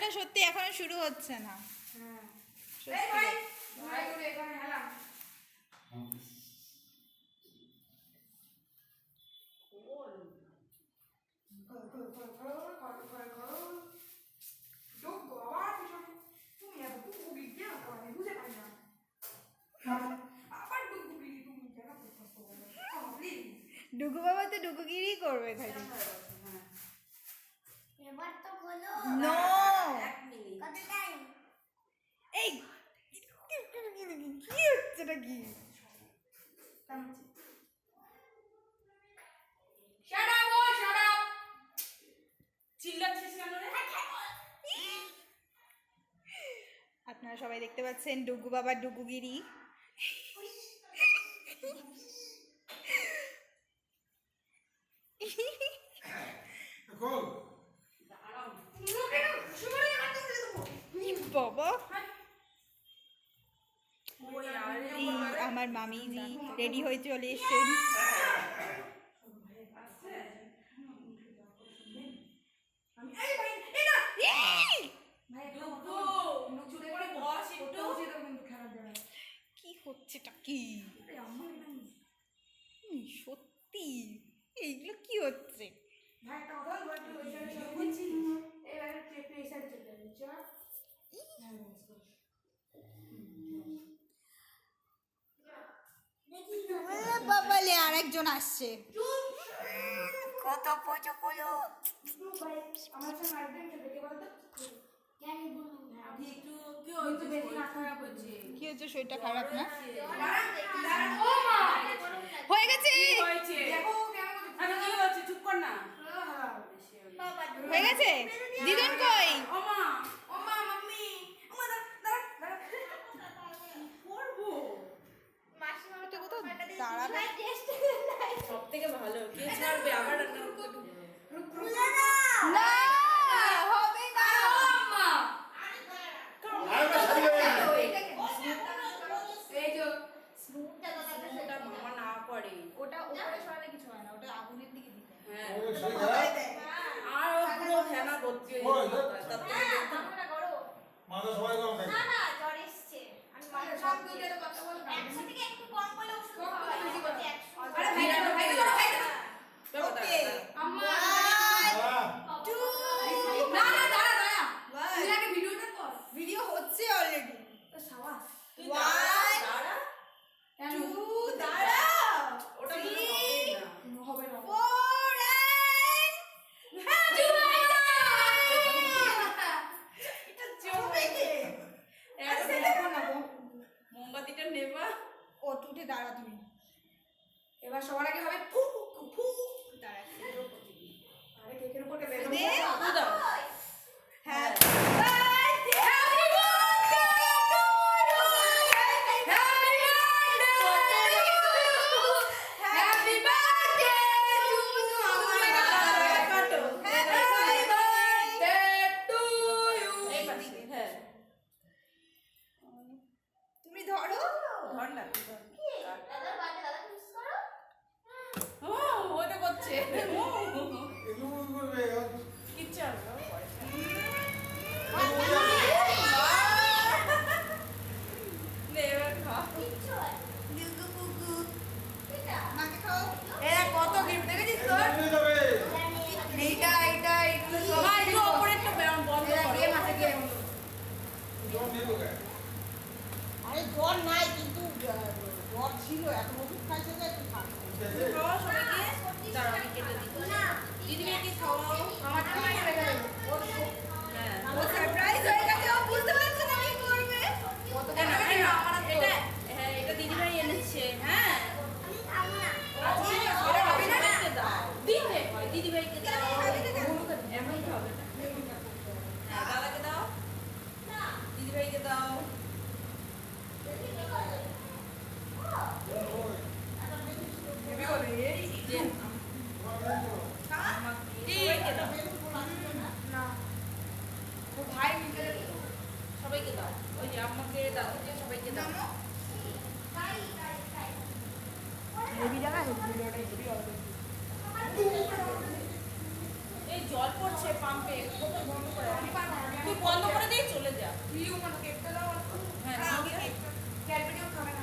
খেলাটা সত্যি এখন শুরু হচ্ছে না। ডুগু বাবা তো ডুগুগিরি করবে খালি। এটা কি? আপনারা সবাই দেখতে পাচ্ছেন ডুগু বাবা ডুগুগিরি। আমার মামিজি রেডি হয়ে চলে এসছেন কি হচ্ছেটা কি সত্যি এইগুলো কি হচ্ছে এবার চলে যাচ্ছে একজন আসছে। কত পচো কি শরীরটা খারাপ না? হয়ে গেছে? এবার সবার আগে হবে ফু ফু দাঁড়া আরে কেকের উপরে বেলুন দাও। হ্যাঁ। হ্যাঁ। হ্যাঁ। ধরো। ধর না Show. ఇది వైద్యులు আছে পাম্পে বন্ধ করে তুই বন্ধ করে দিয়ে চলে যা। তুইও মানে কেটে দাও হ্যাঁ ক্যালবিনিও খাবে না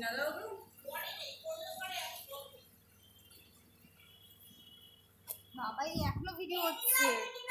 না দাদা বাবাই এখনও ভিডিও হচ্ছে।